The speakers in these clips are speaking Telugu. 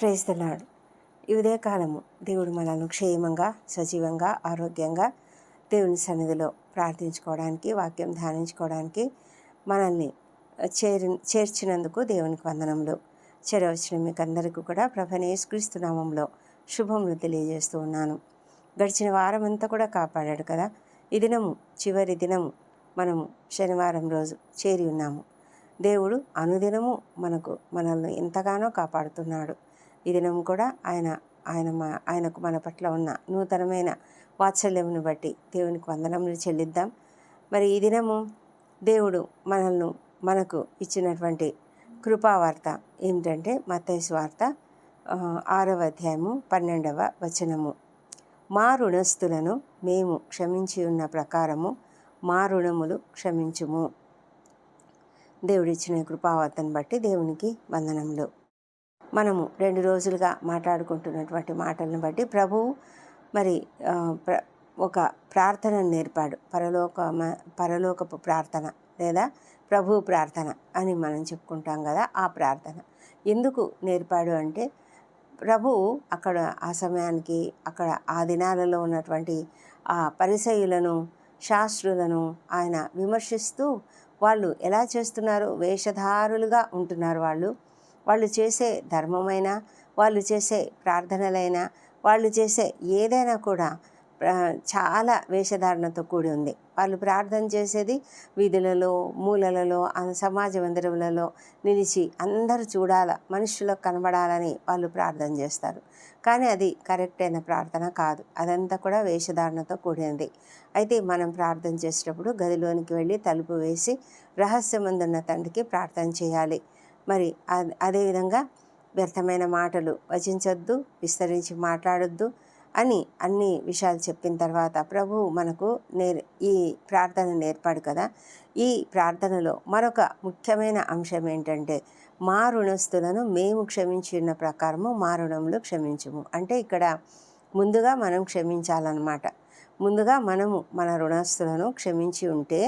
ప్రేస్తున్నాడు ఈ ఉదయకాలము దేవుడు మనల్ని క్షేమంగా సజీవంగా ఆరోగ్యంగా దేవుని సన్నిధిలో ప్రార్థించుకోవడానికి వాక్యం ధ్యానించుకోవడానికి మనల్ని చేరి చేర్చినందుకు దేవునికి వందనములు. చేరవచ్చిన మీకు అందరికీ కూడా ప్రభని యేసుక్రీస్తు నామంలో శుభములు తెలియజేస్తూ ఉన్నాను. గడిచిన వారం అంతా కూడా కాపాడాడు కదా? ఈ దినము చివరి దినము మనము శనివారం రోజు చేరి ఉన్నాము. దేవుడు అనుదినము మనకు మనల్ని ఎంతగానో కాపాడుతున్నాడు. ఈ దినం కూడా ఆయన ఆయన మా ఆయనకు మన పట్ల ఉన్న నూతనమైన వాత్సల్యమును బట్టి దేవునికి వందనములు చెల్లిద్దాం. మరి ఈ దినము దేవుడు మనల్ని మనకు ఇచ్చినటువంటి కృపావార్త ఏమిటంటే మత్తయి వార్త ఆరవ అధ్యాయము పన్నెండవ వచనము. మా రుణస్థులను మేము క్షమించి ఉన్న ప్రకారము మా రుణములు క్షమించుము. దేవుడిచ్చిన కృపావార్తను బట్టి దేవునికి వందనములు. మనము రెండు రోజులుగా మాట్లాడుకుంటున్నటువంటి మాటలను బట్టి ప్రభువు మరి ప్ర ఒక ప్రార్థనను నేర్పాడు. పరలోక పరలోకపు ప్రార్థన లేదా ప్రభు ప్రార్థన అని మనం చెప్పుకుంటాం కదా ఆ ప్రార్థన. ఎందుకు నేర్పాడు అంటే ప్రభువు అక్కడ ఆ సమయానికి అక్కడ ఆ దినాలలో ఉన్నటువంటి ఆ పరిసయులను శాస్త్రులను ఆయన విమర్శిస్తూ వాళ్ళు ఎలా చేస్తున్నారు వేషధారులుగా ఉంటున్నారు వాళ్ళు. వాళ్ళు చేసే ధర్మమైనా వాళ్ళు చేసే ప్రార్థనలైనా వాళ్ళు చేసే ఏదైనా కూడా చాలా వేషధారణతో కూడి ఉంది. వాళ్ళు ప్రార్థన చేసేది వీధులలో మూలలలో సమాజ మందిరములలో నిలిచి అందరూ చూడాల మనుషులకు కనబడాలని వాళ్ళు ప్రార్థన చేస్తారు. కానీ అది కరెక్ట్ అయిన ప్రార్థన కాదు. అదంతా కూడా వేషధారణతో కూడినది అయితే మనం ప్రార్థన చేసేటప్పుడు గదిలోనికి వెళ్ళి తలుపు వేసి రహస్యమందున్న తండ్రికి ప్రార్థన చేయాలి. మరి అదేవిధంగా వ్యర్థమైన మాటలు వచించొద్దు విస్తరించి మాట్లాడొద్దు అని అన్ని విషయాలు చెప్పిన తర్వాత ప్రభు మనకు నేర్ ఈ ప్రార్థన నేర్పాడు కదా. ఈ ప్రార్థనలో మరొక ముఖ్యమైన అంశం ఏంటంటే మా రుణస్తులను మేము క్షమించి ఉన్న ప్రకారము మా రుణములు క్షమించము. అంటే ఇక్కడ ముందుగా మనం క్షమించాలన్నమాట. ముందుగా మనము మన రుణస్తులను క్షమించి ఉంటే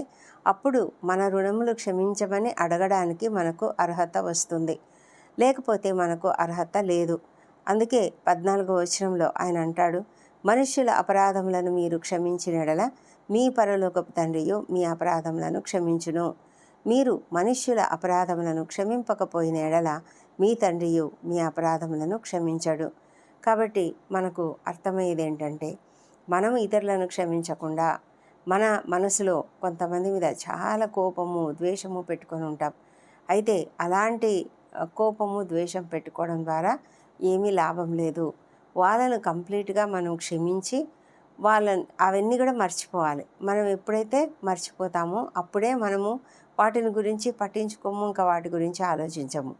అప్పుడు మన రుణములు క్షమించమని అడగడానికి మనకు అర్హత వస్తుంది. లేకపోతే మనకు అర్హత లేదు. అందుకే పద్నాలుగో వచనంలో ఆయన అంటాడు మనుష్యుల అపరాధములను మీరు క్షమించినడల మీ పరలోకపు తండ్రియు మీ అపరాధములను క్షమించును. మీరు మనుష్యుల అపరాధములను క్షమింపకపోయిన ఎడల మీ తండ్రియు మీ అపరాధములను క్షమించడు. కాబట్టి మనకు అర్థమయ్యేది ఏంటంటే మనం ఇతరులను క్షమించకుండా మన మనసులో కొంతమంది మీద చాలా కోపము ద్వేషము పెట్టుకొని ఉంటాం. అయితే అలాంటి కోపము ద్వేషం పెట్టుకోవడం ద్వారా ఏమీ లాభం లేదు. వాళ్ళను కంప్లీట్గా మనం క్షమించి వాళ్ళని అవన్నీ కూడా మర్చిపోవాలి. మనం ఎప్పుడైతే మర్చిపోతామో అప్పుడే మనము వాటిని గురించి పట్టించుకోము ఇంకా వాటి గురించి ఆలోచించము.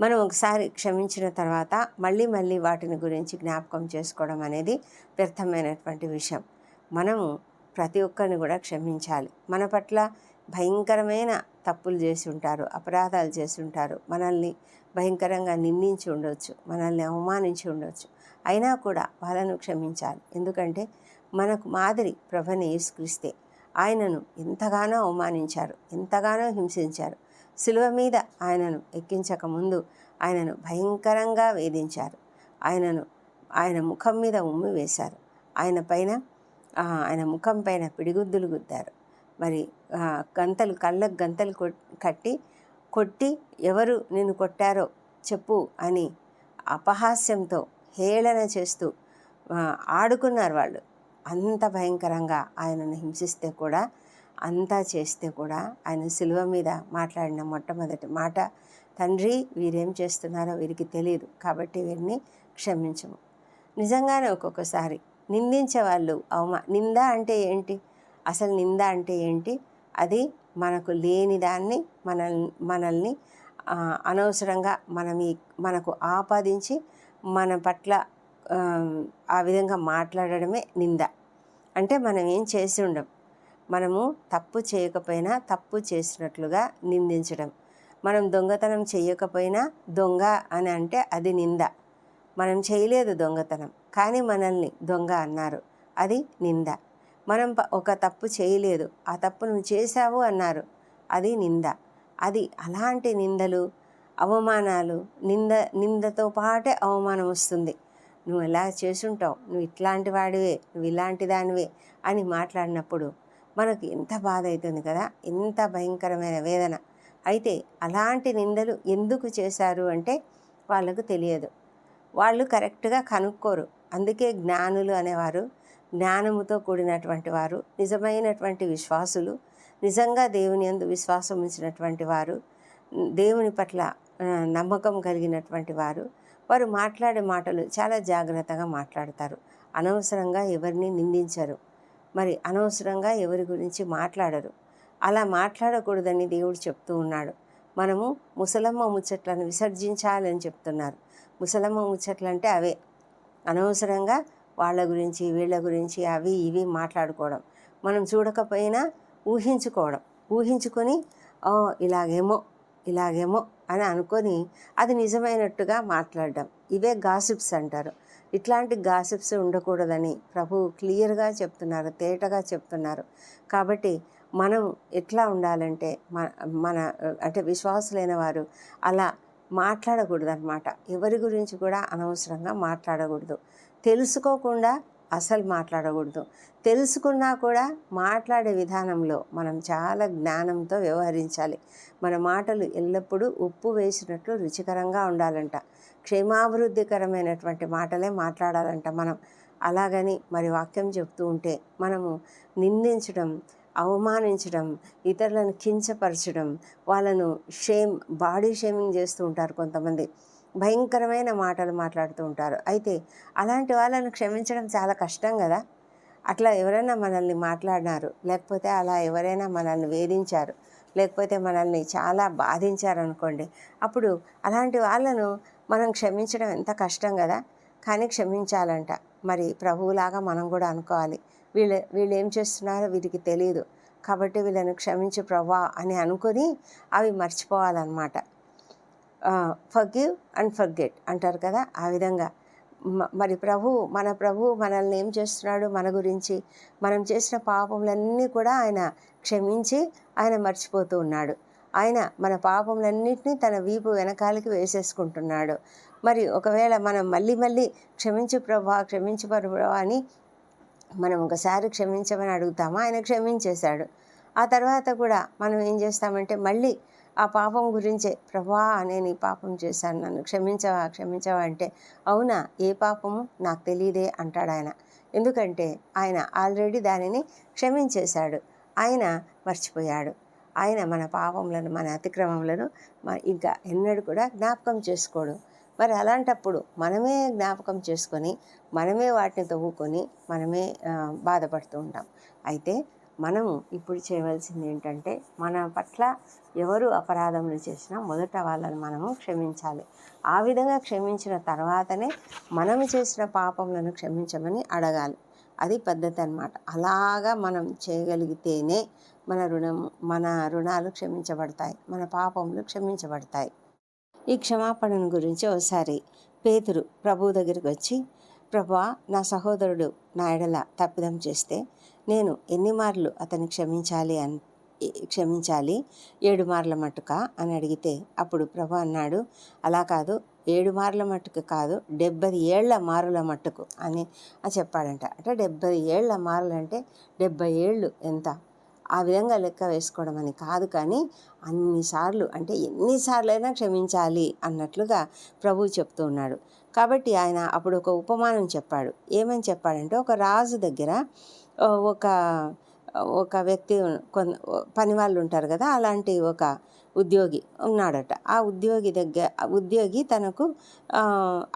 మనం ఒకసారి క్షమించిన తర్వాత మళ్ళీ మళ్ళీ వాటిని గురించి జ్ఞాపకం చేసుకోవడం అనేది వ్యర్థమైనటువంటి విషయం. మనము ప్రతి ఒక్కరిని కూడా క్షమించాలి. మన పట్ల భయంకరమైన తప్పులు చేసి ఉంటారు అపరాధాలు చేసి ఉంటారు. మనల్ని భయంకరంగా నిందించి ఉండొచ్చు మనల్ని అవమానించి ఉండొచ్చు. అయినా కూడా వాళ్ళను క్షమించాలి. ఎందుకంటే మనకు మాదిరి ప్రభని యేసుక్రీస్తే ఆయనను ఎంతగానో అవమానించారు ఎంతగానో హింసించారు. శిలువ మీద ఆయనను ఎక్కించక ముందు ఆయనను భయంకరంగా వేధించారు. ఆయనను ఆయన ముఖం మీద ఉమ్మి వేశారు. ఆయన పైన ఆయన ముఖం పైన పిడిగుద్దులు గుద్దారు. మరి గంతలు కళ్ళకు గంతలు కట్టి కొట్టి ఎవరు నిన్ను కొట్టారో చెప్పు అని అపహాస్యంతో హేళన చేస్తూ ఆడుకున్నారు వాళ్ళు. అంత భయంకరంగా ఆయనను హింసిస్తే కూడా అంతా చేస్తే కూడా ఆయన సిలువ మీద మాట్లాడిన మొట్టమొదటి మాట తండ్రి వీరేం చేస్తున్నారో వీరికి తెలియదు కాబట్టి వీరిని క్షమించము. నిజంగానే ఒక్కొక్కసారి నిందించేవాళ్ళు. అవమా? నింద అంటే ఏంటి? అసలు నింద అంటే ఏంటి? అది మనకు లేని దాన్ని మనల్ని మనల్ని అనవసరంగా మనం ఈ మనకు ఆపాదించి మన పట్ల ఆ, ఆ విధంగా మాట్లాడడమే నింద. అంటే మనం ఏం చేసి ఉండం? మనము తప్పు చేయకపోయినా తప్పు చేసినట్లుగా నిందించడం. మనం దొంగతనం చేయకపోయినా దొంగ అని అంటే అది నింద. మనం చేయలేదు దొంగతనం. కానీ మనల్ని దొంగ అన్నారు. అది నింద. మనం ప- ఒక తప్పు చేయలేదు. ఆ తప్పు నువ్వు చేశావు అన్నారు. అది నింద. అది అలాంటి నిందలు అవమానాలు నింద నిందతో పాటే అవమానం వస్తుంది. నువ్వు ఎలా చేసుంటావు? నువ్వు ఇట్లాంటి వాడివే నువ్వు ఇలాంటి దానివే అని మాట్లాడినప్పుడు మనకు ఎంత బాధ అవుతుంది కదా? ఎంత భయంకరమైన వేదన. అయితే అలాంటి నిందలు ఎందుకు చేశారు అంటే వాళ్ళకు తెలియదు. వాళ్ళు కరెక్ట్గా కనుక్కోరు. అందుకే జ్ఞానులు అనేవారు జ్ఞానముతో కూడినటువంటి వారు నిజమైనటువంటి విశ్వాసులు నిజంగా దేవుని అందు విశ్వాసం ఉంచినటువంటి వారు దేవుని పట్ల నమ్మకం కలిగినటువంటి వారు. వారు మాట్లాడే మాటలు చాలా జాగ్రత్తగా మాట్లాడతారు. అనవసరంగా ఎవరిని నిందించరు. మరి అనవసరంగా ఎవరి గురించి మాట్లాడరు. అలా మాట్లాడకూడదని దేవుడు చెప్తూ ఉన్నాడు. మనము ముసలమ్మ ముచ్చట్లను విసర్జించాలని చెప్తున్నారు. ముసలమ్మ ముచ్చట్లు అంటే అవే అనవసరంగా వాళ్ళ గురించి వీళ్ళ గురించి అవి ఇవి మాట్లాడుకోవడం. మనం చూడకపోయినా ఊహించుకోవడం. ఊహించుకొని "ఓ, ఇలాగేమో ఇలాగేమో అని అనుకొని అది నిజమైనట్టుగా మాట్లాడడం. ఇవే గాసిప్స్ అంటారు. ఇట్లాంటి గాసిప్స్ ఉండకూడదని ప్రభు క్లియర్గా చెప్తున్నారు తేటగా చెప్తున్నారు. కాబట్టి మనం ఎట్లా ఉండాలంటే మన మన అంటే విశ్వాసులైన వారు అలా మాట్లాడకూడదు అనమాట ఎవరి గురించి కూడా అనవసరంగా మాట్లాడకూడదు. తెలుసుకోకుండా అసలు మాట్లాడకూడదు. తెలుసుకున్నా కూడా మాట్లాడే విధానంలో మనం చాలా జ్ఞానంతో వ్యవహరించాలి. మన మాటలు ఎల్లప్పుడూ ఉప్పు వేసినట్లు రుచికరంగా ఉండాలంట. క్షేమాభివృద్ధికరమైనటువంటి మాటలే మాట్లాడాలంట మనం. అలాగని మరి వాక్యం చెప్తూ ఉంటే మనము నిందించడం అవమానించడం ఇతరులను కించపరచడం వాళ్ళను షేమ్ బాడీ షేమింగ్ చేస్తూ ఉంటారు కొంతమంది. భయంకరమైన మాటలు మాట్లాడుతూ ఉంటారు. అయితే అలాంటి వాళ్ళను క్షమించడం చాలా కష్టం కదా? అట్లా ఎవరైనా మనల్ని మాట్లాడినారు లేకపోతే అలా ఎవరైనా మనల్ని వేధించారు లేకపోతే మనల్ని చాలా బాధించారు అనుకోండి అప్పుడు అలాంటి వాళ్ళను మనం క్షమించడం ఎంత కష్టం కదా? కానీ క్షమించాలంట. మరి ప్రభువులాగా మనం కూడా అనుకోవాలి. వీళ్ళు వీళ్ళు ఏం చేస్తున్నారో వీరికి తెలియదు కాబట్టి వీళ్ళని క్షమించు ప్రభా అని అనుకొని అవి మర్చిపోవాలన్నమాట. ఫర్గివ్ అండ్ ఫర్గెట్ అంటారు కదా ఆ విధంగా. మరి ప్రభు మన ప్రభు మనల్ని ఏం చేస్తున్నాడు? మన గురించి మనం చేసిన పాపములన్నీ కూడా ఆయన క్షమించి ఆయన మర్చిపోతూ ఉన్నాడు. ఆయన మన పాపములన్నింటినీ తన వీపు వెనకాలకి వేసేసుకుంటున్నాడు. మరి ఒకవేళ మనం మళ్ళీ మళ్ళీ క్షమించు ప్రభా క్షమించు ప్రభా అని మనం ఒకసారి క్షమించమని అడుగుతామా? ఆయన క్షమించేశాడు. ఆ తర్వాత కూడా మనం ఏం చేస్తామంటే మళ్ళీ ఆ పాపం గురించే ప్రభా నేను ఈ పాపం చేశాను నన్ను క్షమించవా క్షమించవా అంటే అవునా ఏ పాపము? నాకు తెలియదే అంటాడు ఆయన. ఎందుకంటే ఆయన ఆల్రెడీ దానిని క్షమించేశాడు. ఆయన మర్చిపోయాడు. ఆయన మన పాపములను మన అతిక్రమములను ఇంకా ఎన్నడూ కూడా జ్ఞాపకం చేసుకోడు. మరి అలాంటప్పుడు మనమే జ్ఞాపకం చేసుకొని మనమే వాటిని తవ్వుకొని మనమే బాధపడుతూ ఉంటాం. అయితే మనం ఇప్పుడు చేయవలసింది ఏంటంటే మన పట్ల ఎవరు అపరాధములు చేసినా మొదట వాళ్ళని మనము క్షమించాలి. ఆ విధంగా క్షమించిన తర్వాతనే మనం చేసిన పాపములను క్షమించమని అడగాలి. అది పద్ధతి అన్నమాట. అలాగా మనం చేయగలిగితేనే మన రుణం మన రుణాలు క్షమించబడతాయి మన పాపములు క్షమించబడతాయి. ఈ క్షమాపణను గురించి ఒకసారి పేతురు ప్రభు దగ్గరికి వచ్చి ప్రభా నా సహోదరుడు నా ఎడల తప్పిదం చేస్తే నేను ఎన్ని మార్లు అతన్ని క్షమించాలి అని క్షమించాలి? ఏడు మార్ల మట్టుక అని అడిగితే అప్పుడు ప్రభు అన్నాడు అలా కాదు ఏడు మార్ల మట్టుకు కాదు డెబ్బై ఏళ్ళ మారుల మట్టుకు అని చెప్పాడంట. అంటే డెబ్బై ఏళ్ళ మారులంటే డెబ్బై ఏళ్ళు ఎంత? ఆ విధంగా లెక్క వేసుకోవడం అని కాదు కానీ అన్నిసార్లు అంటే ఎన్నిసార్లైనా క్షమించాలి అన్నట్లుగా ప్రభు చెప్తూ ఉన్నాడు. కాబట్టి ఆయన అప్పుడు ఒక ఉపమానం చెప్పాడు. ఏమని చెప్పాడంటే ఒక రాజు దగ్గర ఒక ఒక వ్యక్తి కొన్ పని వాళ్ళు ఉంటారు కదా అలాంటి ఒక ఉద్యోగి ఉన్నాడట. ఆ ఉద్యోగి దగ్గర ఉద్యోగి తనకు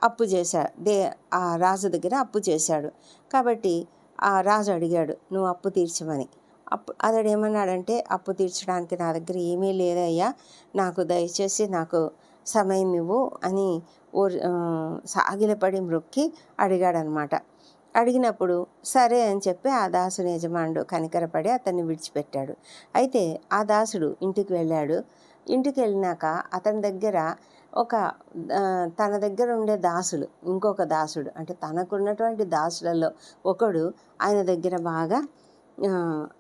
అప్పు చేశాడు దే ఆ రాజు దగ్గర అప్పు చేశాడు. కాబట్టి ఆ రాజు అడిగాడు నువ్వు అప్పు తీర్చమని. అప్పు అతడు ఏమన్నాడంటే అప్పు తీర్చడానికి నా దగ్గర ఏమీ లేదయ్యా. నాకు దయచేసి నాకు సమయం ఇవ్వు అని ఓ సాగిలపడి మృక్కి అడిగాడనమాట. అడిగినప్పుడు సరే అని చెప్పి ఆ దాసుని యజమానుడు కనికరపడి అతన్ని విడిచిపెట్టాడు. అయితే ఆ దాసుడు ఇంటికి వెళ్ళాడు. ఇంటికి వెళ్ళినాక అతని దగ్గర ఒక తన దగ్గర ఉండే దాసులు ఇంకొక దాసుడు అంటే తనకున్నటువంటి దాసులలో ఒకడు ఆయన దగ్గర బాగా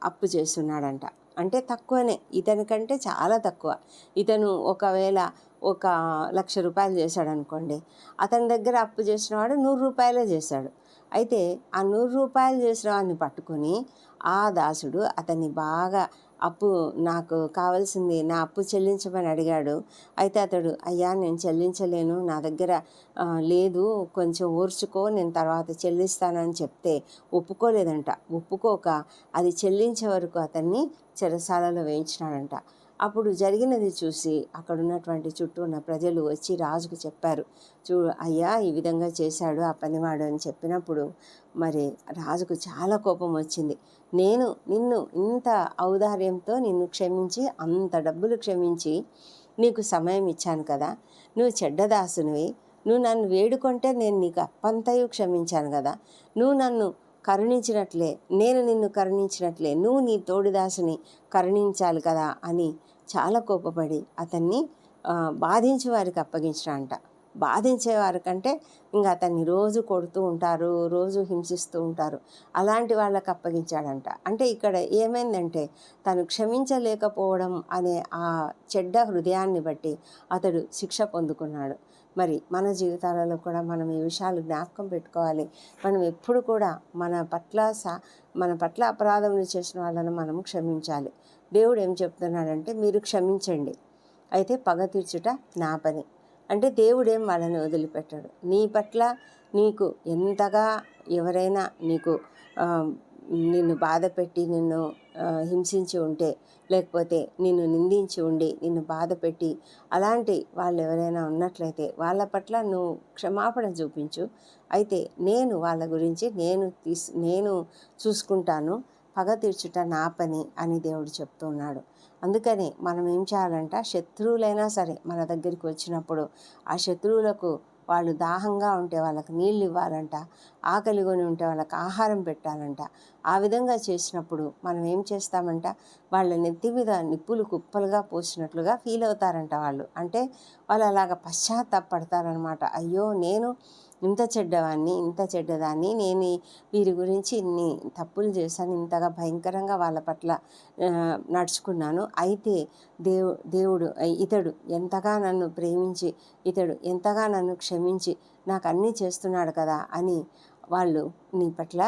అప్పు చేస్తున్నాడంట. అంటే తక్కువనే. ఇతనికంటే చాలా తక్కువ. ఇతను ఒకవేళ ఒక లక్ష రూపాయలు చేశాడు అనుకోండి అతని దగ్గర అప్పు చేసిన వాడు నూరు రూపాయలే చేశాడు. అయితే ఆ నూరు రూపాయలు చేసిన వాడిని పట్టుకొని ఆ దాసుడు అతన్ని బాగా అప్పు నాకు కావాల్సింది నా అప్పు చెల్లించమని అడిగాడు. అయితే అతడు అయ్యా నేను చెల్లించలేను నా దగ్గర లేదు కొంచెం ఓర్చుకో నేను తర్వాత చెల్లిస్తానని చెప్తే ఒప్పుకోలేదంట. ఒప్పుకోక అది చెల్లించే వరకు అతన్ని చెరసాలలో వేయించినాడంట. అప్పుడు జరిగినది చూసి అక్కడున్నటువంటి చుట్టూ ఉన్న ప్రజలు వచ్చి రాజుకు చెప్పారు. చూ అయ్యా ఈ విధంగా చేశాడు ఆ పనివాడు అని చెప్పినప్పుడు మరి రాజుకు చాలా కోపం వచ్చింది. నేను నిన్ను ఇంత ఔదార్యంతో నిన్ను క్షమించి అంత డబ్బులు క్షమించి నీకు సమయం ఇచ్చాను కదా. నువ్వు చెడ్డదాసునివి నువ్వు నన్ను వేడుకుంటే నేను నీకు అప్పంతయు క్షమించాను కదా. నువ్వు నన్ను కరుణించినట్లే నేను నిన్ను కరుణించినట్లే నువ్వు నీ తోడిదాసుని కరుణించాలి కదా అని చాలా కోపపడి అతన్ని బాధించి వారికి అప్పగించినంట బాధించే వారికంటే ఇంకా అతన్ని రోజు కొడుతూ ఉంటారు రోజు హింసిస్తూ ఉంటారు. అలాంటి వాళ్ళకి అప్పగించాడంట. అంటే ఇక్కడ ఏమైందంటే తను క్షమించలేకపోవడం అనే ఆ చెడ్డ హృదయాన్ని బట్టి అతడు శిక్ష పొందుకున్నాడు. మరి మన జీవితాలలో కూడా మనం ఈ విషయాలు జ్ఞాపకం పెట్టుకోవాలి. మనం ఎప్పుడు కూడా మన పట్ల సా మన పట్ల అపరాధములు చేసిన వాళ్ళను మనం క్షమించాలి. దేవుడు ఏం చెప్తున్నాడంటే మీరు క్షమించండి. అయితే పగ తీర్చుట నా పని. అంటే దేవుడేం వాళ్ళని వదిలిపెట్టాడు? నీ పట్ల నీకు ఎంతగా ఎవరైనా నీకు నిన్ను బాధ పెట్టి నిన్ను హింసించి ఉంటే లేకపోతే నిన్ను నిందించి ఉండి నిన్ను బాధ పెట్టి అలాంటి వాళ్ళు ఎవరైనా ఉన్నట్లయితే వాళ్ళ పట్ల నువ్వు క్షమాపణ చూపించు. అయితే నేను వాళ్ళ గురించి నేను తీసు నేను చూసుకుంటాను. పగ తీర్చుట నా పని అని దేవుడు చెప్తున్నాడు. అందుకని మనం ఏం చేయాలంట శత్రువులైనా సరే మన దగ్గరికి వచ్చినప్పుడు ఆ శత్రువులకు వాళ్ళు దాహంగా ఉంటే వాళ్ళకి నీళ్ళు ఇవ్వాలంట ఆకలి కొని ఉంటే వాళ్ళకి ఆహారం పెట్టాలంట. ఆ విధంగా చేసినప్పుడు మనం ఏం చేస్తామంట? వాళ్ళ నెత్తి మీద నిప్పులు కుప్పలుగా పోసినట్లుగా ఫీల్ అవుతారంట వాళ్ళు. అంటే వాళ్ళు అలాగ పశ్చాత్తాపడతారనమాట అయ్యో నేను ఇంత చెడ్డవాన్ని ఇంత చెడ్డదాన్ని నేను వీరి గురించి ఇన్ని తప్పులు చేశాను ఇంతగా భయంకరంగా వాళ్ళ పట్ల నడుచుకున్నాను. అయితే దేవు దేవుడు ఇతడు ఎంతగా నన్ను ప్రేమించి ఇతడు ఎంతగా నన్ను క్షమించి నాకు అన్నీ చేస్తున్నాడు కదా అని వాళ్ళు నీ పట్ల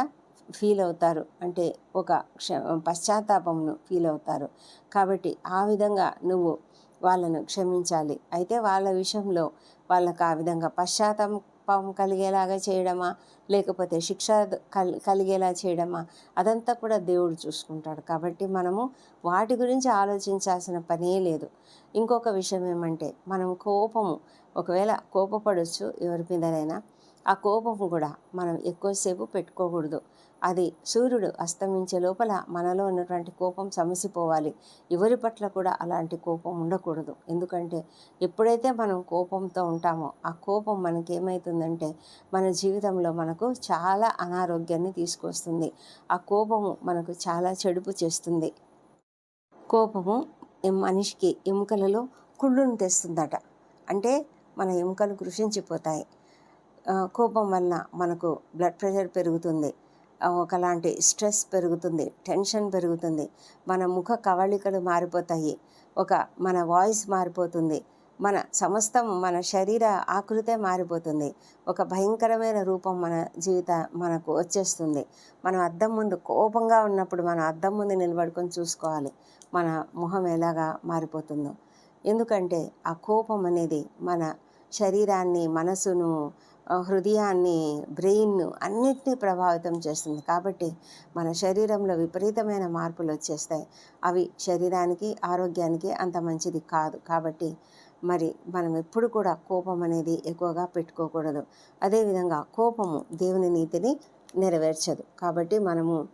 ఫీల్ అవుతారు. అంటే ఒక క్ష పశ్చాత్తాపంను ఫీల్ అవుతారు. కాబట్టి ఆ విధంగా నువ్వు వాళ్ళను క్షమించాలి. అయితే వాళ్ళ విషయంలో వాళ్ళకు ఆ విధంగా పశ్చాత్తాపం పాపం కలిగేలాగా చేయడమా? లేకపోతే శిక్ష కల్ కలిగేలా చేయడమా? అదంతా కూడా దేవుడు చూసుకుంటాడు. కాబట్టి మనము వాటి గురించి ఆలోచించాల్సిన పనే లేదు. ఇంకొక విషయం ఏమంటే మనం కోపము ఒకవేళ కోపపడవచ్చు ఎవరి మీదనైనా ఆ కోపం కూడా మనం ఎక్కువసేపు పెట్టుకోకూడదు. అది సూర్యుడు అస్తమించే లోపల మనలో ఉన్నటువంటి కోపం సమసిపోవాలి. ఎవరి పట్ల కూడా అలాంటి కోపం ఉండకూడదు. ఎందుకంటే ఎప్పుడైతే మనం కోపంతో ఉంటామో ఆ కోపం మనకేమవుతుందంటే మన జీవితంలో మనకు చాలా అనారోగ్యాన్ని తీసుకొస్తుంది. ఆ కోపము మనకు చాలా చెడుపు చేస్తుంది. కోపము మనిషికి ఎముకలలో కుళ్ళును తెస్తుందట. అంటే మన ఎముకలు కృషించిపోతాయి. కోపం వల్ల మనకు బ్లడ్ ప్రెషర్ పెరుగుతుంది. ఒకలాంటి స్ట్రెస్ పెరుగుతుంది టెన్షన్ పెరుగుతుంది మన ముఖ కవళికలు మారిపోతాయి ఒక మన వాయిస్ మారిపోతుంది మన సమస్తం మన శరీర ఆకృతే మారిపోతుంది ఒక భయంకరమైన రూపం మన జీవిత మనకు వచ్చేస్తుంది. మనం అద్దం ముందు కోపంగా ఉన్నప్పుడు మనం అద్దం ముందు నిలబడుకొని చూసుకోవాలి మన ముఖం ఎలాగా మారిపోతుందో. ఎందుకంటే ఆ కోపం అనేది మన శరీరాన్ని మనసును హృదయాన్ని బ్రెయిన్ అన్నిటినీ ప్రభావితం చేస్తుంది. కాబట్టి మన శరీరంలో విపరీతమైన మార్పులు వచ్చేస్తాయి. అవి శరీరానికి ఆరోగ్యానికి అంత మంచిది కాదు. కాబట్టి మరి మనం ఎప్పుడు కూడా కోపం అనేది ఎక్కువగా పెట్టుకోకూడదు. అదేవిధంగా కోపము దేవుని నీతిని నెరవేర్చదు. కాబట్టి మనము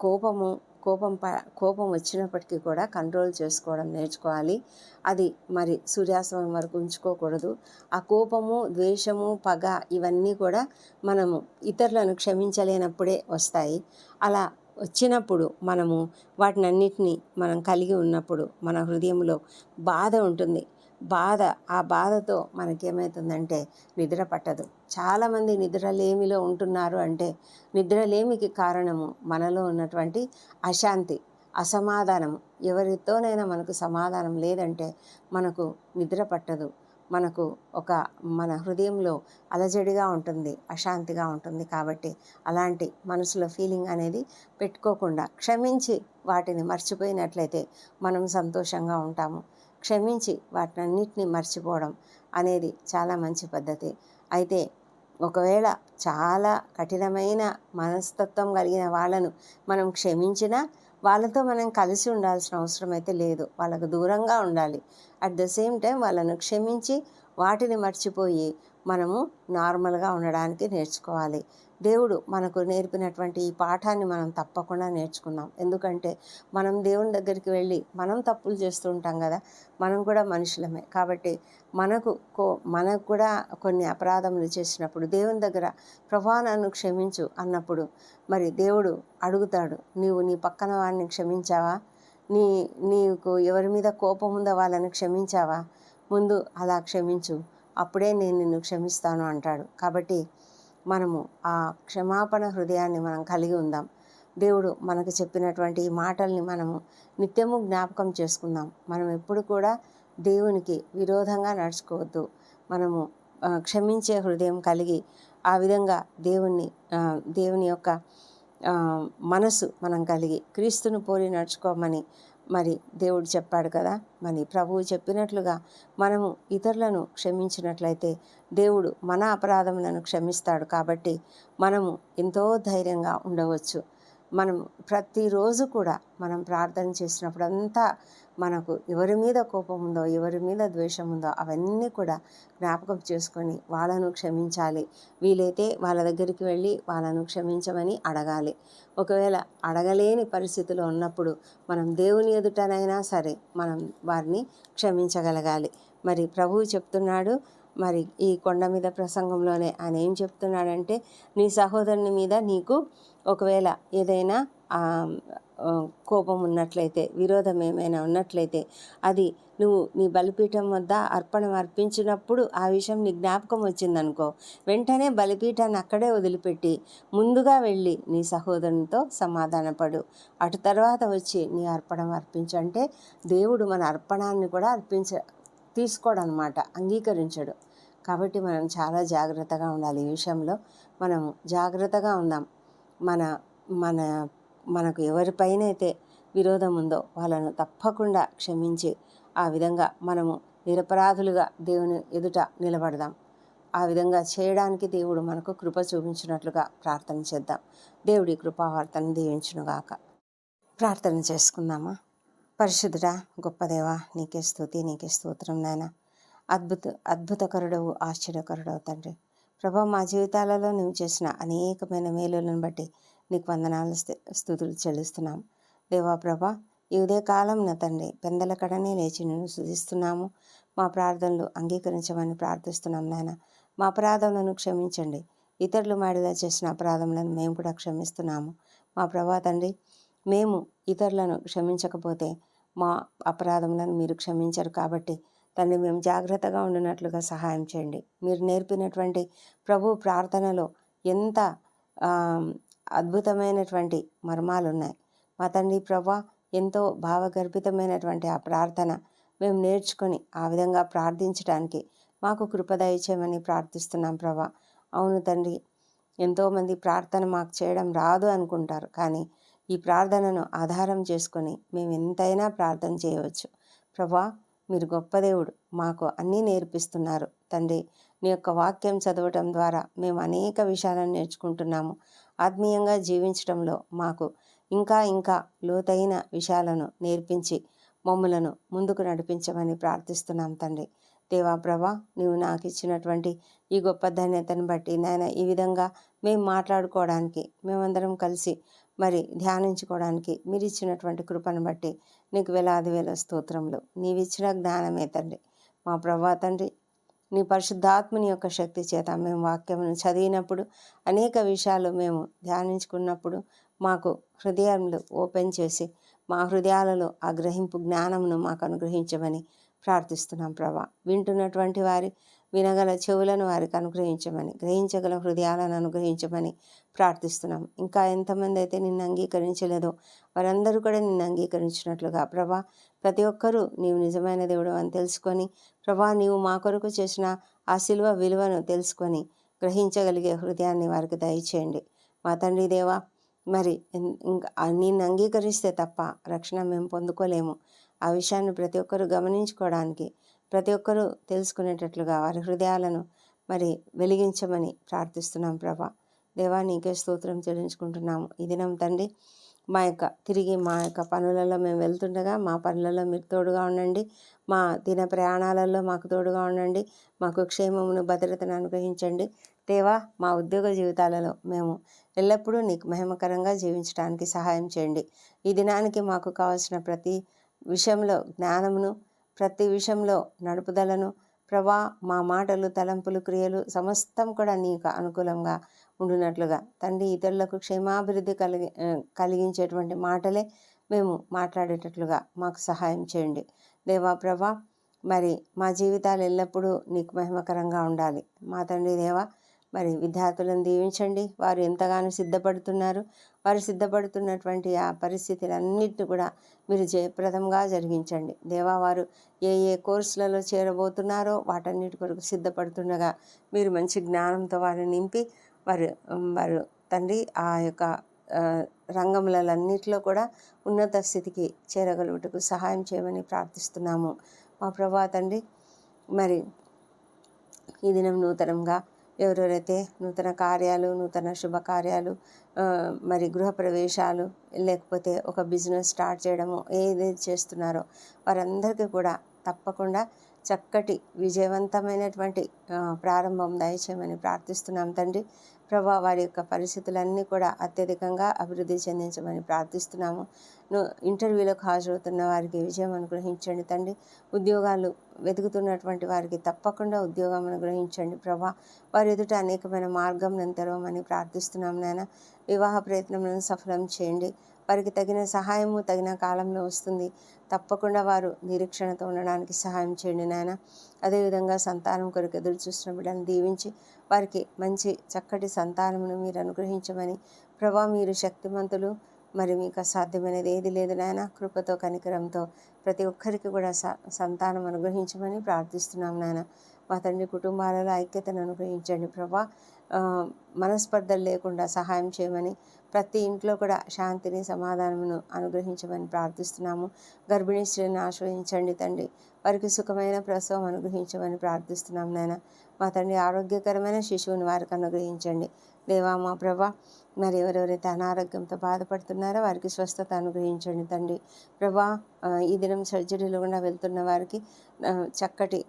కోపము కోపం ప కోపం వచ్చినప్పటికీ కూడా కంట్రోల్ చేసుకోవడం నేర్చుకోవాలి. అది మరి సూర్యాస్తమయం వరకు ఉంచుకోకూడదు. ఆ కోపము ద్వేషము పగ ఇవన్నీ కూడా మనము ఇతరులను క్షమించలేనప్పుడే వస్తాయి. అలా వచ్చినప్పుడు మనము వాటిని అన్నిటినీ మనం కలిగి ఉన్నప్పుడు మన హృదయంలో బాధ ఉంటుంది. బాధ ఆ బాధతో మనకేమవుతుందంటే నిద్ర పట్టదు. చాలామంది నిద్రలేమిలో ఉంటున్నారు అంటే నిద్రలేమికి కారణము మనలో ఉన్నటువంటి అశాంతి అసమాధానం ఎవరితోనైనా మనకు సమాధానం లేదంటే మనకు నిద్ర పట్టదు. మనకు ఒక మన హృదయంలో అలజడిగా ఉంటుంది అశాంతిగా ఉంటుంది కాబట్టి అలాంటి మనసులో ఫీలింగ్ అనేది పెట్టుకోకుండా క్షమించి వాటిని మర్చిపోయినట్లయితే మనం సంతోషంగా ఉంటాము. క్షమించి వాటినన్నిటిని మర్చిపోవడం అనేది చాలా మంచి పద్ధతి. అయితే ఒకవేళ చాలా కఠినమైన మనస్తత్వం కలిగిన వాళ్ళను మనం క్షమించినా వాళ్ళతో మనం కలిసి ఉండాల్సిన అవసరం అయితే లేదు. వాళ్ళకు దూరంగా ఉండాలి. అట్ ద సేమ్ టైం వాళ్ళను క్షమించి వాటిని మర్చిపోయి మనము నార్మల్గా ఉండడానికి నేర్చుకోవాలి. దేవుడు మనకు నేర్పినటువంటి ఈ పాఠాన్ని మనం తప్పకుండా నేర్చుకుందాం. ఎందుకంటే మనం దేవుని దగ్గరికి వెళ్ళి మనం తప్పులు చేస్తూ ఉంటాం కదా మనం కూడా మనుషులమే. కాబట్టి మనకు కో మనకు కూడా కొన్ని అపరాధములు చేసినప్పుడు దేవుని దగ్గర ప్రభా నన్ను క్షమించు అన్నప్పుడు మరి దేవుడు అడుగుతాడు నీవు నీ పక్కన వారిని క్షమించావా? నీ నీకు ఎవరి మీద కోపం ఉందో వాళ్ళని క్షమించావా? ముందు అలా క్షమించు అప్పుడే నేను నిన్ను క్షమిస్తాను అంటాడు. కాబట్టి మనము ఆ క్షమాపణ హృదయాన్ని మనం కలిగి ఉందాం. దేవుడు మనకు చెప్పినటువంటి ఈ మాటల్ని మనము నిత్యము జ్ఞాపకం చేసుకుందాం. మనం ఎప్పుడు కూడా దేవునికి విరోధంగా నడుచుకోవద్దు. మనము క్షమించే హృదయం కలిగి ఆ విధంగా దేవుణ్ణి దేవుని యొక్క మనసు మనం కలిగి క్రీస్తును పోలి నడుచుకోమని మరి దేవుడు చెప్పాడు కదా? మరి ప్రభువు చెప్పినట్లుగా మనము ఇతరులను క్షమించినట్లయితే దేవుడు మన అపరాధములను క్షమిస్తాడు కాబట్టి మనము ఎంతో ధైర్యంగా ఉండవచ్చు. మనం ప్రతిరోజు కూడా మనం ప్రార్థన చేసినప్పుడు అంతా మనకు ఎవరి మీద కోపం ఉందో ఎవరి మీద ద్వేషం ఉందో అవన్నీ కూడా జ్ఞాపకం చేసుకొని వాళ్ళను క్షమించాలి. వీలైతే వాళ్ళ దగ్గరికి వెళ్ళి వాళ్ళను క్షమించమని అడగాలి. ఒకవేళ అడగలేని పరిస్థితిలో ఉన్నప్పుడు మనం దేవుని ఎదుటనైనా సరే మనం వారిని క్షమించగలగాలి. మరి ప్రభువు చెప్తున్నాడు మరి ఈ కొండ మీద ప్రసంగంలోనే ఆయన ఏం చెప్తున్నాడంటే నీ సహోదరుని మీద నీకు ఒకవేళ ఏదైనా కోపం ఉన్నట్లయితే విరోధం ఏమైనా ఉన్నట్లయితే అది నువ్వు నీ బలిపీఠం వద్ద అర్పణ అర్పించినప్పుడు ఆ విషయం నీ జ్ఞాపకం వచ్చిందనుకో వెంటనే బలిపీఠాన్ని అక్కడే వదిలిపెట్టి ముందుగా వెళ్ళి నీ సహోదరునితో సమాధానపడు. అటు తర్వాత వచ్చి నీ అర్పణం అర్పించంటే దేవుడు మన అర్పణాన్ని కూడా అర్పించ తీసుకోడు అనమాట అంగీకరించడు. కాబట్టి మనం చాలా జాగ్రత్తగా ఉండాలి ఈ విషయంలో. మనం జాగ్రత్తగా ఉందాం. మన మన మనకు ఎవరిపైనైతే విరోధం ఉందో వాళ్ళను తప్పకుండా క్షమించి ఆ విధంగా మనము నిరపరాధులుగా దేవుని ఎదుట నిలబడదాం. ఆ విధంగా చేయడానికి దేవుడు మనకు కృప చూపించినట్లుగా ప్రార్థన చేద్దాం. దేవుడి కృపావార్తను దీవించునుగాక ప్రార్థన చేసుకుందామా? పరిశుద్ధుడా గొప్పదేవా నీకే స్థుతి నీకే స్తోత్రం నాయనా. అద్భుత అద్భుతకరుడవు ఆశ్చర్యకరుడవు తండ్రి. ప్రభా మా జీవితాలలో నువ్వు చేసిన అనేకమైన మేలులను బట్టి నీకు వందనాలు స్థుతులు చెల్లిస్తున్నాం దేవా ప్రభా ఈ కాలం నా తండ్రి పెందల కడనే లేచి నేను శుధిస్తున్నాము మా ప్రార్థనలు అంగీకరించమని ప్రార్థిస్తున్నాం నాయన. మా అపరాధములను క్షమించండి. ఇతరులు మాడిలా చేసిన అపరాధములను మేము కూడా క్షమిస్తున్నాము. మా ప్రభా తండ్రి మేము ఇతరులను క్షమించకపోతే మా అపరాధములను మీరు క్షమించరు కాబట్టి తండ్రి మేము జాగ్రత్తగా ఉండినట్లుగా సహాయం చేయండి. మీరు నేర్పినటువంటి ప్రభు ప్రార్థనలో ఎంత అద్భుతమైనటువంటి మర్మాలు ఉన్నాయి మా తండ్రి ప్రభా ఎంతో భావగర్భితమైనటువంటి ఆ ప్రార్థన మేము నేర్చుకొని ఆ విధంగా ప్రార్థించడానికి మాకు కృపదయచేయమని ప్రార్థిస్తున్నాం ప్రభా. అవును తండ్రి ఎంతోమంది ప్రార్థన మాకు చేయడం రాదు అనుకుంటారు కానీ ఈ ప్రార్థనను ఆధారం చేసుకొని మేము ఎంతైనా ప్రార్థన చేయవచ్చు. ప్రభా మీరు గొప్ప దేవుడు. మాకు అన్నీ నేర్పిస్తున్నారు. తండ్రి నీ యొక్క వాక్యం చదవటం ద్వారా మేము అనేక విషయాలను నేర్చుకుంటున్నాము. ఆత్మీయంగా జీవించడంలో మాకు ఇంకా ఇంకా లోతైన విషయాలను నేర్పించి మమ్మలను ముందుకు నడిపించమని ప్రార్థిస్తున్నాం తండ్రి. దేవా ప్రభా నీవు నాకు ఇచ్చినటువంటి ఈ గొప్ప ధన్యతను బట్టి నాయన ఈ విధంగా మేము మాట్లాడుకోవడానికి మేమందరం కలిసి మరి ధ్యానించుకోవడానికి మీరు ఇచ్చినటువంటి కృపను బట్టి నీకు వేలాది వేల స్తోత్రములు. నీవిచ్చిన జ్ఞానమే తండ్రి. మా ప్రభా తండ్రి నీ పరిశుద్ధాత్మని యొక్క శక్తి చేత మేము వాక్యమును చదివినప్పుడు అనేక విషయాలు మేము ధ్యానించుకున్నప్పుడు మాకు హృదయములు ఓపెన్ చేసి మా హృదయాలలో ఆ గ్రహింపు జ్ఞానమును మాకు అనుగ్రహించమని ప్రార్థిస్తున్నాం ప్రభా. వింటున్నటువంటి వారి వినగల చెవులను వారికి అనుగ్రహించమని గ్రహించగల హృదయాలను అనుగ్రహించమని ప్రార్థిస్తున్నాం. ఇంకా ఎంతమంది అయితే నిన్ను అంగీకరించలేదో వారందరూ కూడా నిన్ను అంగీకరించినట్లుగా ప్రభా ప్రతి ఒక్కరూ నీవు నిజమైన దేవుడు అని తెలుసుకొని ప్రభా నీవు మా కొరకు చేసిన ఆ శిలువ విలువను తెలుసుకొని గ్రహించగలిగే హృదయాన్ని వారికి దయచేయండి. మా తండ్రి దేవా మరి ఇంకా నిన్ను అంగీకరిస్తే తప్ప రక్షణ మేము పొందుకోలేము. ఆ విషయాన్ని ప్రతి ఒక్కరూ గమనించుకోవడానికి ప్రతి ఒక్కరూ తెలుసుకునేటట్లుగా వారి హృదయాలను మరి వెలిగించమని ప్రార్థిస్తున్నాం ప్రభా. దేవా నీకే స్తోత్రం చెల్లించుకుంటున్నాము. ఈ దినం తండ్రి మా యొక్క తిరిగి మా యొక్క పనులలో మేము వెళ్తుండగా మా పనులలో మీరు తోడుగా ఉండండి. మా దిన ప్రయాణాలలో మాకు తోడుగా ఉండండి. మాకు క్షేమమును భద్రతను అనుగ్రహించండి. దేవా మా ఉద్యోగ జీవితాలలో మేము ఎల్లప్పుడూ నీకు మహిమకరంగా జీవించడానికి సహాయం చేయండి. ఈ దినానికి మాకు కావాల్సిన ప్రతి విషయంలో జ్ఞానమును ప్రతి విషయంలో నడుపుదలను ప్రభా మా మాటలు తలంపులు క్రియలు సమస్తం కూడా నీకు అనుకూలంగా ఉండునట్లుగా. తండ్రి ఇతరులకు క్షేమాభివృద్ధి కలిగి కలిగించేటువంటి మాటలే మేము మాట్లాడేటట్లుగా మాకు సహాయం చేయండి. దేవా ప్రభా మరి మా జీవితాలు ఎల్లప్పుడూ నీకు మహిమకరంగా ఉండాలి. మా తండ్రి దేవా మరి విద్యార్థులను దీవించండి. వారు ఎంతగానో సిద్ధపడుతున్నారు. వారు సిద్ధపడుతున్నటువంటి ఆ పరిస్థితులన్నిటిని కూడా మీరు జయప్రదంగా జరిగించండి. దేవా వారు ఏ ఏ కోర్సులలో చేరబోతున్నారో వాటన్నిటి కొరకు సిద్ధపడుతుండగా మీరు మంచి జ్ఞానంతో వారిని నింపి వారు వారు తండ్రి ఆ యొక్క రంగములన్నింటిలో కూడా ఉన్నత స్థితికి చేరగలుగుటకు సహాయం చేయమని ప్రార్థిస్తున్నాము. మా ప్రభా తండ్రి మరి ఈ దినం నూతనంగా ఎవరెవరైతే నూతన కార్యాలు నూతన శుభకార్యాలు మరి గృహప్రవేశాలు లేకపోతే ఒక బిజినెస్ స్టార్ట్ చేయడము ఏదైతే చేస్తున్నారో వారందరికీ కూడా తప్పకుండా చక్కటి విజయవంతమైనటువంటి ప్రారంభం దయచేయమని ప్రార్థిస్తున్నాం తండ్రి. ప్రభా వారి యొక్క పరిస్థితులన్నీ కూడా అత్యధికంగా అభివృద్ధి చెందించమని ప్రార్థిస్తున్నాము. ను ఇంటర్వ్యూలకు హాజరవుతున్న వారికి విజయం అనుగ్రహించండి తండ్రి. ఉద్యోగాలు వెతుకుతున్నటువంటి వారికి తప్పకుండా ఉద్యోగం అనుగ్రహించండి ప్రభా. వారి ఎదుట అనేకమైన మార్గం తెరవమని ప్రార్థిస్తున్నాం నాయన. వివాహ ప్రయత్నములను సఫలం చేయండి. వారికి తగిన సహాయము తగిన కాలంలో వస్తుంది. తప్పకుండా వారు నిరీక్షణతో ఉండడానికి సహాయం చేయండి నాయన. అదేవిధంగా సంతానం కొరకు ఎదురు చూసిన బిడ్డను దీవించి వారికి మంచి చక్కటి సంతానమును మీరు అనుగ్రహించమని ప్రభా మీరు శక్తిమంతులు. మరి మీకు అసాధ్యమైనది ఏది లేదు నాయన. కృపతో కనికరంతో ప్రతి ఒక్కరికి కూడా స సంతానం అనుగ్రహించమని ప్రార్థిస్తున్నాం నాయన. మా తండ్రి కుటుంబాలలో ఐక్యతను అనుగ్రహించండి ప్రభా. మనస్పర్ధలు లేకుండా సహాయం చేయమని ప్రతి ఇంట్లో కూడా శాంతిని సమాధానమును అనుగ్రహించమని ప్రార్థిస్తున్నాము. గర్భిణీ స్త్రీని ఆశ్రయించండి తండ్రి. వారికి సుఖమైన ప్రసవం అనుగ్రహించమని ప్రార్థిస్తున్నాం నాయన. మా తండ్రి ఆరోగ్యకరమైన శిశువుని వారికి అనుగ్రహించండి. దేవా మా ప్రభా మరి ఎవరెవరైతే అనారోగ్యంతో బాధపడుతున్నారో వారికి స్వస్థత అనుగ్రహించండి తండ్రి. ప్రభా ఈ దినం సర్జరీలో గుండా వెళ్తున్న వారికి చక్కటి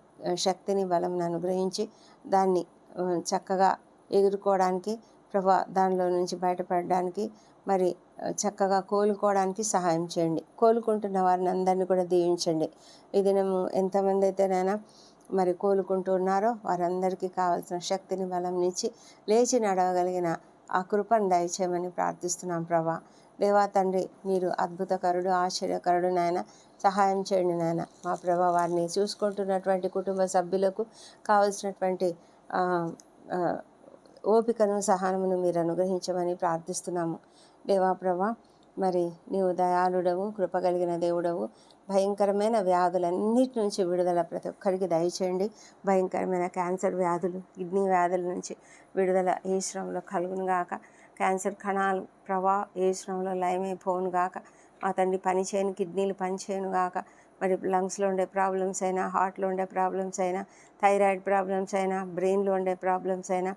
శక్తిని బలం అనుగ్రహించి దాన్ని చక్కగా ఎదుర్కోవడానికి ప్రభా దానిలో నుంచి బయటపడడానికి మరి చక్కగా కోలుకోవడానికి సహాయం చేయండి. కోలుకుంటున్న వారిని అందరినీ కూడా దీవించండి. ఈ దినము ఎంతమంది అయితేనైనా మరి కోలుకుంటూ ఉన్నారో వారందరికీ కావాల్సిన శక్తిని బలం నుంచి లేచి నడవగలిగిన ఆ కృపను దయచేయమని ప్రార్థిస్తున్నాం ప్రభా. దేవా తండ్రి మీరు అద్భుతకరుడు ఆశ్చర్యకరుడు నాయన సహాయం చేయండి నాయన. మా ప్రభా వారిని చూసుకుంటున్నటువంటి కుటుంబ సభ్యులకు కావలసినటువంటి ఓపికను సహనమును మీరు అనుగ్రహించమని ప్రార్థిస్తున్నాము. దేవాప్రభా మరి నీవు దయాళుడవు కృప కలిగిన దేవుడవు. భయంకరమైన వ్యాధులన్నిటి నుంచి విడుదల ప్రతి ఒక్కరికి దయచేయండి. భయంకరమైన క్యాన్సర్ వ్యాధులు కిడ్నీ వ్యాధుల నుంచి విడుదల ఏ శ్రమంలో కలుగును గాక. క్యాన్సర్ కణాలు ప్రభా ఏ శ్రమంలో లయమైపోను గాక. మా తండ్రి పని చేయని కిడ్నీలు పనిచేయను గాక. మరి లంగ్స్లో ఉండే ప్రాబ్లమ్స్ అయినా హార్ట్లో ఉండే ప్రాబ్లమ్స్ అయినా థైరాయిడ్ ప్రాబ్లమ్స్ అయినా బ్రెయిన్లో ఉండే ప్రాబ్లమ్స్ అయినా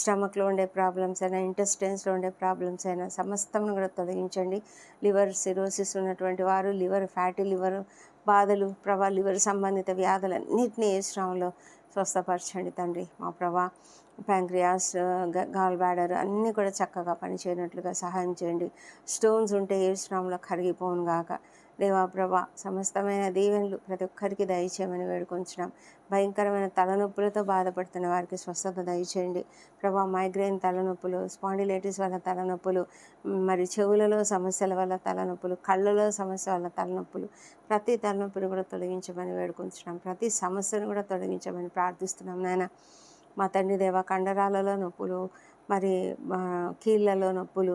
స్టమక్లో ఉండే ప్రాబ్లమ్స్ అయినా ఇంటెస్టైన్స్లో ఉండే ప్రాబ్లమ్స్ అయినా సమస్తం కూడా తొలగించండి. లివర్ సిరోసిస్ ఉన్నటువంటి వారు లివర్ ఫ్యాటీ లివర్ బాధలు ప్రభా లివర్ సంబంధిత వ్యాధులన్నింటినీ ఏ శ్రమంలో స్వస్థపరచండి తండ్రి. మా ప్రభా ప్యాంక్రియాస్ గాల్ బ్యాడర్ అన్నీ కూడా చక్కగా పనిచేయనట్లుగా సహాయం చేయండి. స్టోన్స్ ఉంటే ఏ శ్రమంలో కరిగిపోను గాక. దేవాప్రభా సమస్తమైన దీవెనలు ప్రతి ఒక్కరికి దయచేయమని వేడుకొంచున్నాం. భయంకరమైన తలనొప్పులతో బాధపడుతున్న వారికి స్వస్థత దయచేయండి. ప్రభా మైగ్రేన్ తలనొప్పులు స్పాండిలైటిస్ వల్ల తలనొప్పులు మరి చెవులలో సమస్యల వల్ల తలనొప్పులు కళ్ళలో సమస్య వల్ల తలనొప్పులు ప్రతి తలనొప్పిని కూడా తొలగించమని వేడుకొంచున్నాం. ప్రతి సమస్యను కూడా తొలగించమని ప్రార్థిస్తున్నాం నాయన. మా తండ్రి దేవ కండరాలలో నొప్పులు మరి కీళ్ళలో నొప్పులు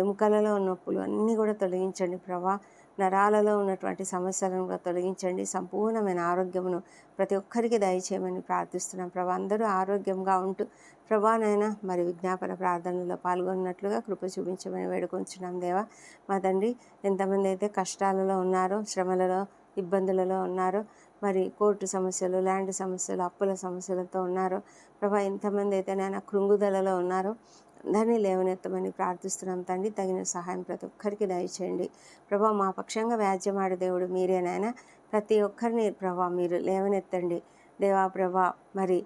ఎముకలలో నొప్పులు అన్నీ కూడా తొలగించండి ప్రభా. నరాలలో ఉన్నటువంటి సమస్యలను కూడా తొలగించండి. సంపూర్ణమైన ఆరోగ్యమును ప్రతి ఒక్కరికి దయచేయమని ప్రార్థిస్తున్నాం. ప్రభా అందరూ ఆరోగ్యంగా ఉంటూ ప్రభానైనా మరి విజ్ఞాపన ప్రార్థనలో పాల్గొన్నట్లుగా కృప చూపించమని వేడుకొంచున్నాం దేవా. మా తండ్రి ఎంతమంది అయితే కష్టాలలో ఉన్నారో శ్రమలలో ఇబ్బందులలో ఉన్నారో మరి కోర్టు సమస్యలు ల్యాండ్ సమస్యలు అప్పుల సమస్యలతో ఉన్నారో ప్రభా ఎంతమంది అయితే నాయన కృంగుదలలో ఉన్నారో అందరినీ లేవనెత్తమని ప్రార్థిస్తున్నాం. తండ్రి తగిన సహాయం ప్రతి ఒక్కరికి దయచేయండి. ప్రభా మా పక్షంగా వ్యాజ్యమాడు దేవుడు మీరేనాయన ప్రతి ఒక్కరిని ప్రభా మీరు లేవనెత్తండి. దేవా ప్రభా మరి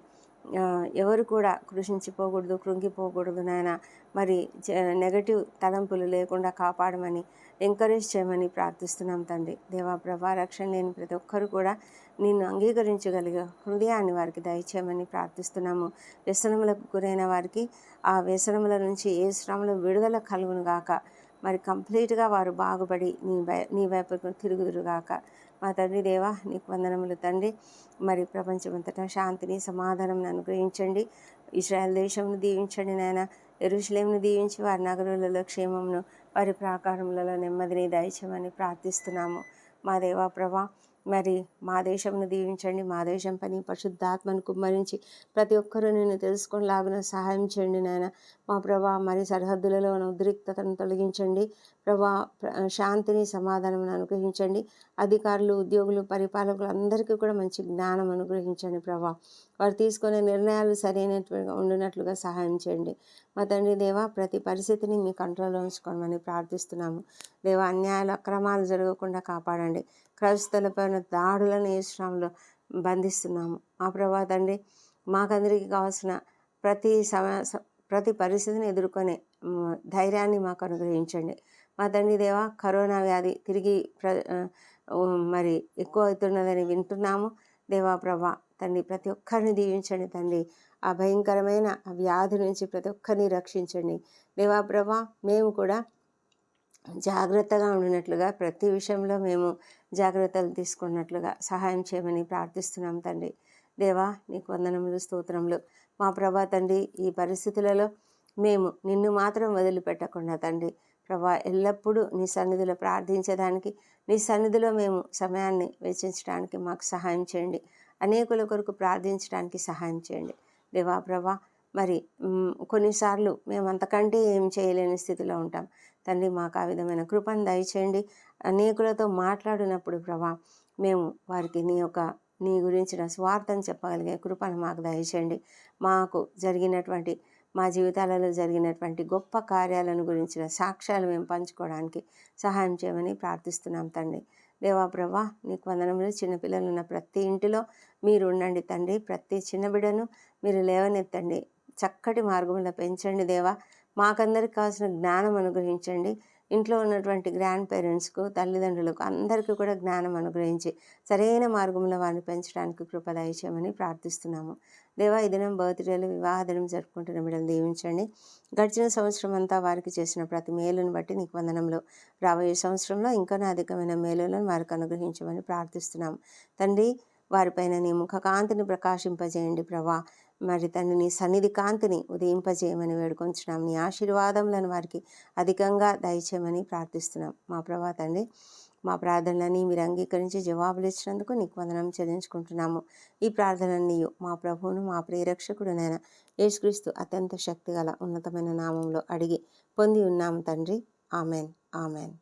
ఎవరు కూడా కృషించిపోకూడదు కృంగిపోకూడదు నాయన. మరి నెగటివ్ తలంపులు లేకుండా కాపాడమని ఎంకరేజ్ చేయమని ప్రార్థిస్తున్నాం తండ్రి. దేవా ప్రభా రక్షణ లేని ప్రతి ఒక్కరు కూడా నిన్ను అంగీకరించగలిగే హృదయాన్ని వారికి దయచేయమని ప్రార్థిస్తున్నాము. వ్యసనములకు గురైన వారికి ఆ వ్యసనముల నుంచి ఏ శ్రమలు విడుదల కలుగును గాక. మరి కంప్లీట్గా వారు బాగుపడి నీ వై నీ వైపుకు తిరుగుదురుగాక మా తండ్రి దేవా నీకు వందనములు తండ్రి. మరి ప్రపంచమంతటా శాంతిని సమాధానం అనుగ్రహించండి. ఇస్రాయల్ దేశంను దీవించండి నాయన. ఎరుషులేమును దీవించి వారి నగరులలో క్షేమమును వారి ప్రాకారములలో నెమ్మదిని దయచేయమని ప్రార్థిస్తున్నాము. మా దేవా ప్రభా మరి మా దేశంను దీవించండి మా దేశం పని పరిశుద్ధాత్మను కుమ్మరించి ప్రతి ఒక్కరూ నేను తెలుసుకునేలాగున సహాయం చేయండి నాయన. మా ప్రభా మరి సరిహద్దులలో ఉన్న ఉద్రిక్తతను తొలగించండి. ప్రభా శాంతిని సమాధానం అనుగ్రహించండి. అధికారులు ఉద్యోగులు పరిపాలకులు అందరికీ కూడా మంచి జ్ఞానం అనుగ్రహించండి ప్రభా. వారు తీసుకునే నిర్ణయాలు సరైనట్టుగా ఉండినట్లుగా సహాయం చేయండి. మా తండ్రి దేవా ప్రతి పరిస్థితిని మీ కంట్రోల్లో ఉంచుకోమని ప్రార్థిస్తున్నాము. దేవా అన్యాయాలు అక్రమాలు జరగకుండా కాపాడండి. క్రైస్తవులపైన దాడులను ఏ శ్రమంలో బంధిస్తున్నాము. మా ప్రభా తండ్రి మాకందరికీ కావాల్సిన ప్రతి సమ ప్రతి పరిస్థితిని ఎదుర్కొనే ధైర్యాన్ని మాకు అనుగ్రహించండి. మా తండ్రి దేవ కరోనా వ్యాధి తిరిగి ప్ర మరి ఎక్కువ అవుతున్నదని వింటున్నాము. దేవా ప్రభా తండ్రి ప్రతి ఒక్కరిని దీవించండి తండ్రి. ఆ భయంకరమైన ఆ వ్యాధి నుంచి ప్రతి ఒక్కరిని రక్షించండి. దేవా ప్రభా మేము కూడా జాగ్రత్తగా ఉండినట్లుగా ప్రతి విషయంలో మేము జాగ్రత్తలు తీసుకున్నట్లుగా సహాయం చేయమని ప్రార్థిస్తున్నాం తండ్రి. దేవా నీకు వందనములు స్తోత్రములు. మా ప్రభా తండ్రి ఈ పరిస్థితులలో మేము నిన్ను మాత్రం వదిలిపెట్టకుండా తండ్రి. ప్రభా ఎల్లప్పుడూ నీ సన్నిధిలో ప్రార్థించడానికి నీ సన్నిధిలో మేము సమయాన్ని వెచ్చించడానికి మాకు సహాయం చేయండి. అనేకుల కొరకు ప్రార్థించడానికి సహాయం చేయండి. దేవా ప్రభా మరి కొన్నిసార్లు మేము అంతకంటే ఏం చేయలేని స్థితిలో ఉంటాం. తండ్రి మాకు ఆ విధమైన కృపను దయచేయండి. అనేకులతో మాట్లాడినప్పుడు ప్రభా మేము వారికి నీ యొక్క నీ గురించిన స్వార్థం చెప్పగలిగే కృపను మాకు దయచేయండి. మాకు జరిగినటువంటి మా జీవితాలలో జరిగినటువంటి గొప్ప కార్యాలను గురించిన సాక్ష్యాలు మేము పంచుకోవడానికి సహాయం చేయమని ప్రార్థిస్తున్నాం తండ్రి. దేవా ప్రభా నీకు వందనములు. చిన్నపిల్లలు ఉన్న ప్రతి ఇంటిలో మీరు ఉండండి తండ్రి. ప్రతి చిన్న బిడ్డను మీరు లేవనెత్తండి. చక్కటి మార్గంలో పెంచండి దేవా. మాకందరికి కావాల్సిన జ్ఞానం అనుగ్రహించండి. ఇంట్లో ఉన్నటువంటి గ్రాండ్ పేరెంట్స్కు తల్లిదండ్రులకు అందరికీ కూడా జ్ఞానం అనుగ్రహించి సరైన మార్గంలో వారిని పెంచడానికి కృపదాయిచ్యమని ప్రార్థిస్తున్నాము. దేవా ఈ దినం బర్త్డేలు వివాహ దినం జరుపుకుంటున్న బిడ్డలు దీవించండి. గడిచిన సంవత్సరం అంతా వారికి చేసిన ప్రతి మేలును బట్టి నీకు వందనంలో రాబోయే సంవత్సరంలో ఇంకా అధికమైన మేలులను వారికి అనుగ్రహించమని ప్రార్థిస్తున్నాము. తండ్రి వారిపైన నీ ముఖ కాంతిని ప్రకాశింపజేయండి ప్రభా. మరి తండ్రి నీ సన్నిధి కాంతిని ఉదయింపజేయమని వేడుకొంచున్నాం. నీ ఆశీర్వాదములను వారికి అధికంగా దయచేయమని ప్రార్థిస్తున్నాం. మా ప్రభా తండ్రి మా ప్రార్థనలని మీరు అంగీకరించి జవాబులు ఇచ్చినందుకు నీకు వందనం చెల్లించుకుంటున్నాము. ఈ ప్రార్థనని మా ప్రభువును మా ప్రియరక్షకుడునైన యేసుక్రీస్తు అత్యంత శక్తిగల ఉన్నతమైన నామంలో అడిగి పొంది ఉన్నాము తండ్రి. ఆమెన్. ఆమెన్.